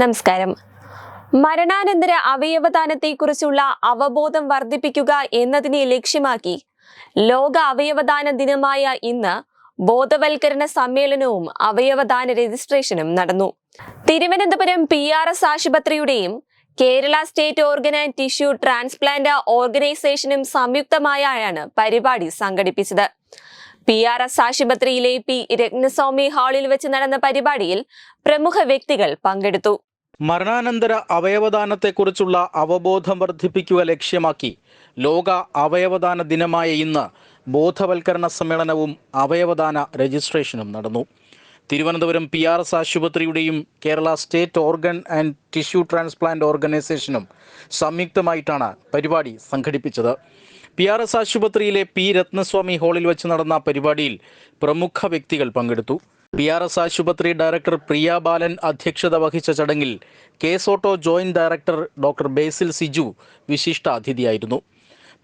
നമസ്കാരം. മരണാനന്തര അവയവദാനത്തെക്കുറിച്ചുള്ള അവബോധം വർദ്ധിപ്പിക്കുക എന്നതിനെ ലക്ഷ്യമാക്കി ലോക അവയവദാന ദിനമായ ഇന്ന് ബോധവൽക്കരണ സമ്മേളനവും അവയവദാന രജിസ്ട്രേഷനും നടന്നു. Thiruvananthapuram P R S ആശുപത്രിയുടെയും Kerala state organ and tissue transplant ഓർഗനൈസേഷനും സംയുക്തമായാണ് പരിപാടി സംഘടിപ്പിച്ചത്. പി ആർ എസ് ആശുപത്രിയിലെ പി രത്നസ്വാമി ഹാളിൽ വെച്ച് നടന്ന പരിപാടിയിൽ പ്രമുഖ വ്യക്തികൾ പങ്കെടുത്തു. മരണാനന്തര അവയവദാനത്തെക്കുറിച്ചുള്ള അവബോധം വർദ്ധിപ്പിക്കുക ലക്ഷ്യമാക്കി ലോക അവയവദാന ദിനമായ ഇന്ന് ബോധവൽക്കരണ സമ്മേളനവും അവയവദാന രജിസ്ട്രേഷനും നടന്നു. Thiruvananthapuram P R S ആശുപത്രിയുടെയും Kerala state organ and tissue transplant ഓർഗനൈസേഷനും സംയുക്തമായിട്ടാണ് പരിപാടി സംഘടിപ്പിച്ചത്. പി ആർ എസ് ആശുപത്രിയിലെ പി രത്നസ്വാമി ഹാളിൽ വെച്ച് നടന്ന പരിപാടിയിൽ പ്രമുഖ വ്യക്തികൾ പങ്കെടുത്തു. പി ആർ എസ് ആശുപത്രി ഡയറക്ടർ പ്രിയ ബാലൻ അധ്യക്ഷത വഹിച്ച ചടങ്ങിൽ KSOTTO joint director doctor Basil Siju വിശിഷ്ട അതിഥിയായിരുന്നു.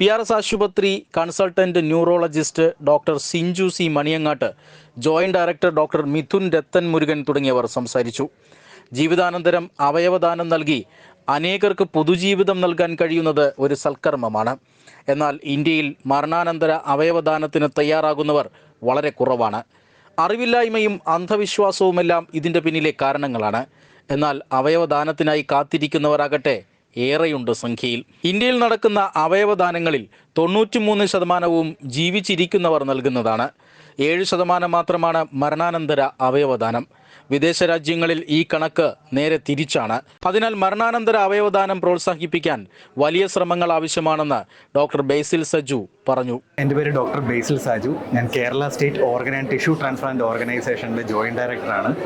പി ആർ എസ് ആശുപത്രി consultant neurologist doctor Sinchu C Maniyangat joint director doctor Mithun Rathan Murugan തുടങ്ങിയവർ സംസാരിച്ചു. ജീവിതാനന്തരം അവയവദാനം നൽകി അനേകർക്ക് പുതുജീവിതം നൽകാൻ കഴിയുന്നത് ഒരു സൽക്കർമ്മമാണ്. എന്നാൽ ഇന്ത്യയിൽ മരണാനന്തര അവയവദാനത്തിന് തയ്യാറാകുന്നവർ വളരെ കുറവാണ്. അറിവില്ലായ്മയും അന്ധവിശ്വാസവുമെല്ലാം ഇതിന്റെ പിന്നിലെ കാരണങ്ങളാണ്. എന്നാൽ അവയവദാനത്തിനായി കാത്തിരിക്കുന്നവരാകട്ടെ ഏറെയുണ്ട് സംഖ്യയിൽ. ഇന്ത്യയിൽ നടക്കുന്ന അവയവദാനങ്ങളിൽ തൊണ്ണൂറ്റിമൂന്ന് ശതമാനവും ജീവിച്ചിരിക്കുന്നവർ നൽകുന്നതാണ്. ഏഴ് ശതമാനം മാത്രമാണ് മരണാനന്തര അവയവദാനം. വിദേശ രാജ്യങ്ങളിൽ ഈ കണക്ക് നേരെ തിരിച്ചാണ്. അതിനാൽ മരണാനന്തര അവയവദാനം പ്രോത്സാഹിപ്പിക്കാൻ വലിയ ശ്രമങ്ങൾ ആവശ്യമാണെന്ന് ഡോക്ടർ ബേസിൽ സജു പറഞ്ഞു. എന്റെ പേര് ഡോക്ടർ ബേസിൽ സാജു. ഞാൻ Kerala state organ and tissue transplant ഓർഗനൈസേഷന്റെ ജോയിന്റ് ഡയറക്ടറാണ്.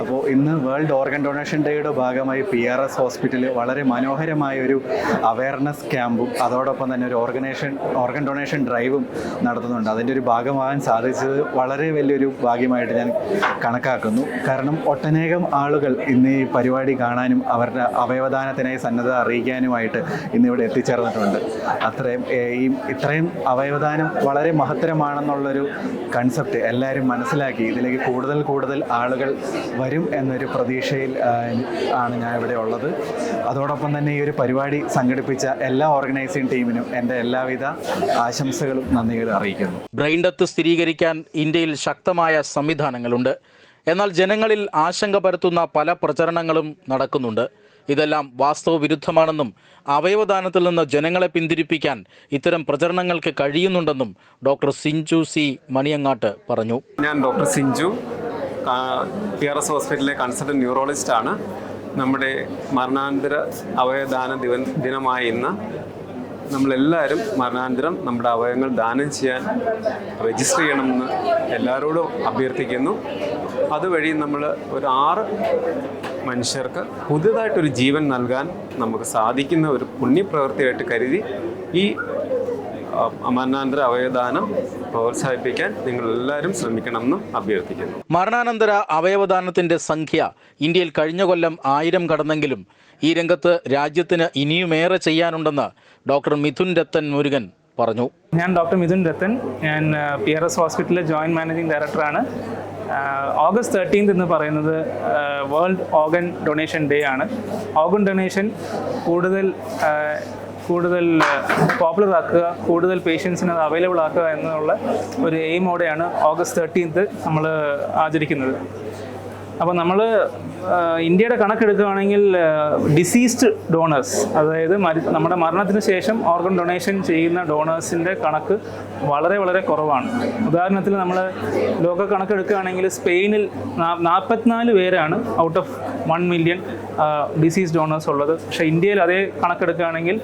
അപ്പോൾ ഇന്ന് വേൾഡ് ഓർഗൻ ഡൊണേഷൻ ഡേയുടെ ഭാഗമായി പി ആർ എസ് ഹോസ്പിറ്റലിൽ വളരെ മനോഹരമായ ഒരു അവയർനെസ് ക്യാമ്പും അതോടൊപ്പം തന്നെ ഒരു ഓർഗനൈസേഷൻ ഓർഗൻ ഡൊണേഷൻ ഡ്രൈവും നടത്തുന്നുണ്ട്. അതിന്റെ ഒരു ഭാഗമാകാൻ സാധിച്ചത് വളരെ വലിയൊരു ഭാഗ്യമായിട്ട് ഞാൻ കണക്കാക്കുന്നു. കാരണം ഒട്ടനേകം ആളുകൾ ഇന്ന് ഈ പരിപാടി കാണാനും അവരുടെ അവയവദാനത്തിനായി സന്നദ്ധത അറിയിക്കാനുമായിട്ട് ഇന്നിവിടെ എത്തിച്ചേർന്നിട്ടുണ്ട്. അത്രയും ഈ ഇത്രയും അവയവദാനം വളരെ മഹത്തരമാണെന്നുള്ളൊരു കൺസെപ്റ്റ് എല്ലാവരും മനസ്സിലാക്കി ഇതിലേക്ക് കൂടുതൽ കൂടുതൽ ആളുകൾ വരും എന്നൊരു പ്രതീക്ഷയിൽ ആണ് ഞാൻ ഇവിടെ ഉള്ളത്. അതോടൊപ്പം തന്നെ ഈ ഒരു പരിപാടി സംഘടിപ്പിച്ച എല്ലാ ഓർഗനൈസിംഗ് ടീമിനും എന്റെ എല്ലാവിധ ആശംസകളും നന്ദികളും അറിയിക്കുന്നു. ബ്രെയിൻ ഡെത്ത് സ്ഥിരീകരിക്കാൻ ഇന്ത്യയിൽ ശക്തമായ സംവിധാനങ്ങളുണ്ട്. എന്നാൽ ജനങ്ങളിൽ ആശങ്ക പരത്തുന്ന പല പ്രചരണങ്ങളും നടക്കുന്നുണ്ട്. ഇതെല്ലാം വാസ്തവ വിരുദ്ധമാണെന്നും അവയവദാനത്തിൽ നിന്ന് ജനങ്ങളെ പിന്തിരിപ്പിക്കാൻ ഇത്തരം പ്രചരണങ്ങൾക്ക് കഴിയുന്നുണ്ടെന്നും ഡോക്ടർ സിഞ്ചു സി മണിയങ്ങാട്ട് പറഞ്ഞു. ഞാൻ doctor Sinchu P R S ഹോസ്പിറ്റലിലെ കൺസൾട്ടൻ ന്യൂറോളജിസ്റ്റാണ്. നമ്മുടെ മരണാന്തര അവയവദാന ദിനമായ ഇന്ന് നമ്മളെല്ലാവരും മരണാനന്തരം നമ്മുടെ അവയവങ്ങൾ ദാനം ചെയ്യാൻ രജിസ്റ്റർ ചെയ്യണമെന്ന് എല്ലാവരോടും അഭ്യർത്ഥിക്കുന്നു. അതുവഴി നമ്മൾ ഒരു ആറ് മനുഷ്യർക്ക് പുതുതായിട്ടൊരു ജീവൻ നൽകാൻ നമുക്ക് സാധിക്കുന്ന ഒരു പുണ്യപ്രവൃത്തിയായിട്ട് കരുതി ഈ മരണാനന്തര അവയവദാനം പ്രോത്സാഹിപ്പിക്കാൻ നിങ്ങൾ എല്ലാവരും ശ്രമിക്കണമെന്നും അഭ്യർത്ഥിക്കുന്നു. മരണാനന്തര അവയവദാനത്തിന്റെ സംഖ്യ ഇന്ത്യയിൽ കഴിഞ്ഞ കൊല്ലം ആയിരം കടന്നെങ്കിലും ഈ രംഗത്ത് രാജ്യത്തിന് ഇനിയുമേറെ ചെയ്യാനുണ്ടെന്ന് ഡോക്ടർ മിഥുൻ രത്തൻ മുരുകൻ പറഞ്ഞു. ഞാൻ ഡോക്ടർ മിഥുൻ രത്തൻ. ഞാൻ പി ആർ എസ് ഹോസ്പിറ്റലിലെ ജോയിന്റ് മാനേജിംഗ് ഡയറക്ടറാണ് ഓഗസ്റ്റ് തേർട്ടീൻത് എന്ന് പറയുന്നത് വേൾഡ് ഓർഗൻ ഡൊണേഷൻ ഡേ ആണ്. ഓർഗൻ ഡൊണേഷൻ കൂടുതൽ കൂടുതൽ പോപ്പുലർ ആക്കുക കൂടുതൽ പേഷ്യൻസിന് അത് അവൈലബിൾ ആക്കുക എന്നുള്ള ഒരു എയിമോടെയാണ് ഓഗസ്റ്റ് തേർട്ടീൻത്ത് നമ്മൾ ആചരിക്കുന്നത്. അപ്പോൾ നമ്മൾ ഇന്ത്യയുടെ കണക്കെടുക്കുകയാണെങ്കിൽ ഡിസീസ്ഡ് ഡോണേഴ്സ് അതായത് നമ്മുടെ മരണത്തിന് ശേഷം ഓർഗൻ ഡൊണേഷൻ ചെയ്യുന്ന ഡോണേഴ്സിന്റെ കണക്ക് വളരെ വളരെ കുറവാണ്. ഉദാഹരണത്തിന് നമ്മൾ ലോക കണക്കെടുക്കുകയാണെങ്കിൽ സ്പെയിനിൽ നാൽപ്പത്തിനാല് പേരാണ് out of one million deceased donors ഉള്ളത്. പക്ഷേ ഇന്ത്യയിൽ അതേ കണക്കെടുക്കുകയാണെങ്കിൽ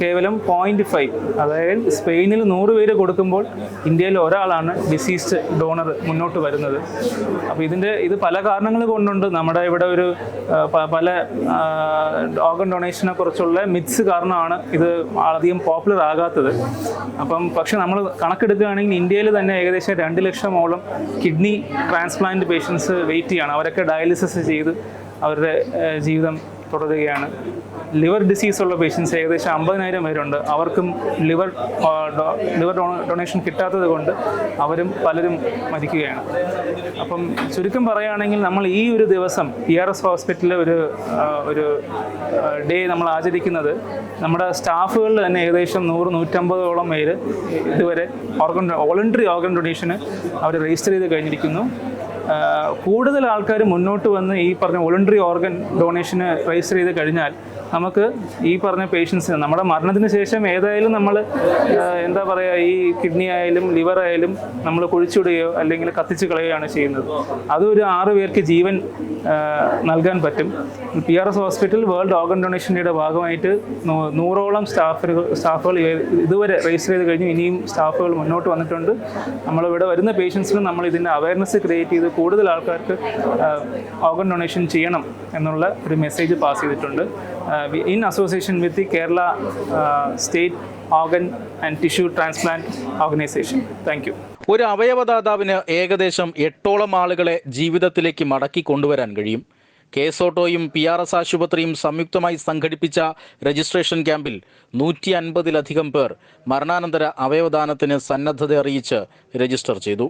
കേവലം പോയിന്റ് ഫൈവ് അതായത് സ്പെയിനിൽ നൂറ് പേര് കൊടുക്കുമ്പോൾ ഇന്ത്യയിൽ ഒരാളാണ് ഡിസീസ്ഡ് ഡോണർ മുന്നോട്ട് വരുന്നത്. അപ്പോൾ ഇതിന്റെ ഇത് പല കാരണങ്ങൾ കൊണ്ടുണ്ട്. നമ്മുടെ ഇവിടെ ഒരു പല ഓർഗൻ ഡൊണേഷനെ കുറിച്ചുള്ള മിത്സ് കാരണമാണ് ഇത് അധികം പോപ്പുലർ ആകാത്തത്. അപ്പം പക്ഷെ നമ്മൾ കണക്കെടുക്കുകയാണെങ്കിൽ ഇന്ത്യയിൽ തന്നെ ഏകദേശം രണ്ട് ലക്ഷമോളം കിഡ്നി ട്രാൻസ്പ്ലാന്റ് പേഷ്യൻസ് വെയിറ്റ് ചെയ്യാണ്. അവരൊക്കെ ഡയാലിസിസ് ചെയ്ത് അവരുടെ ജീവിതം തുടരുകയാണ്. ലിവർ ഡിസീസ് ഉള്ള പേഷ്യൻസ് ഏകദേശം അമ്പതിനായിരം പേരുണ്ട്. അവർക്കും ലിവർ ലിവർ ഡൊണേഷൻ കിട്ടാത്തത് കൊണ്ട് അവരും പലരും മരിക്കുകയാണ്. അപ്പം ചുരുക്കം പറയുകയാണെങ്കിൽ നമ്മൾ ഈ ഒരു ദിവസം പി ആർ എസ് ഹോസ്പിറ്റലിലെ ഒരു ഒരു ഡേ നമ്മൾ ആചരിക്കുന്നത് നമ്മുടെ സ്റ്റാഫുകളിൽ തന്നെ ഏകദേശം നൂറ് നൂറ്റമ്പതോളം പേര് ഇതുവരെ ഓർഗൻ വോളണ്ടറി ഓർഗൻ ഡൊണേഷന് അവർ രജിസ്റ്റർ ചെയ്ത് കഴിഞ്ഞിരിക്കുന്നു. കൂടുതൽ ആൾക്കാർ മുന്നോട്ട് വന്ന് ഈ പറഞ്ഞ വോളണ്ടറി ഓർഗൻ ഡൊണേഷന് രജിസ്റ്റർ ചെയ്ത് കഴിഞ്ഞാൽ നമുക്ക് ഈ പറഞ്ഞ പേഷ്യൻസിന് നമ്മുടെ മരണത്തിന് ശേഷം ഏതായാലും നമ്മൾ എന്താ പറയുക ഈ കിഡ്നി ആയാലും ലിവർ ആയാലും നമ്മൾ കുഴിച്ചുവിടുകയോ അല്ലെങ്കിൽ കത്തിച്ച് കളയുകയാണ് ചെയ്യുന്നത്. അതൊരു ആറ് പേർക്ക് ജീവൻ നൽകാൻ പറ്റും. P R S hospital world organ donation ഡേയുടെ ഭാഗമായിട്ട് നൂറോളം സ്റ്റാഫുകൾ സ്റ്റാഫുകൾ ഇതുവരെ രജിസ്റ്റർ ചെയ്ത് കഴിഞ്ഞു. ഇനിയും സ്റ്റാഫുകൾ മുന്നോട്ട് വന്നിട്ടുണ്ട്. നമ്മളിവിടെ വരുന്ന പേഷ്യൻസിന് നമ്മൾ ഇതിന്റെ അവയർനെസ് ക്രിയേറ്റ് ചെയ്ത് കൂടുതൽ ആൾക്കാർക്ക് ഓർഗൻ ഡൊണേഷൻ ചെയ്യണം എന്നുള്ള ഒരു മെസ്സേജ് പാസ് ചെയ്തിട്ടുണ്ട്. In association with the Kerala state organ and tissue transplant organisation thank you ഒരു അവയവദാതാവിന് ഏകദേശം എട്ടോളം ആളുകളെ ജീവിതത്തിലേക്ക് മടക്കി കൊണ്ടുവരാൻ കഴിയും. കെ എസ് ഓട്ടോയും പി ആർ എസ് ആശുപത്രിയും സംയുക്തമായി സംഘടിപ്പിച്ച രജിസ്ട്രേഷൻ ക്യാമ്പിൽ നൂറ്റി അൻപതിലധികം പേർ മരണാനന്തര അവയവദാനത്തിന് സന്നദ്ധത അറിയിച്ച് രജിസ്റ്റർ ചെയ്തു.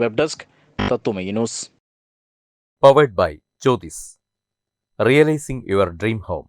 വെബ് ഡെസ്ക് തത്തുമൈ news powered by Jyothis realising your dream home.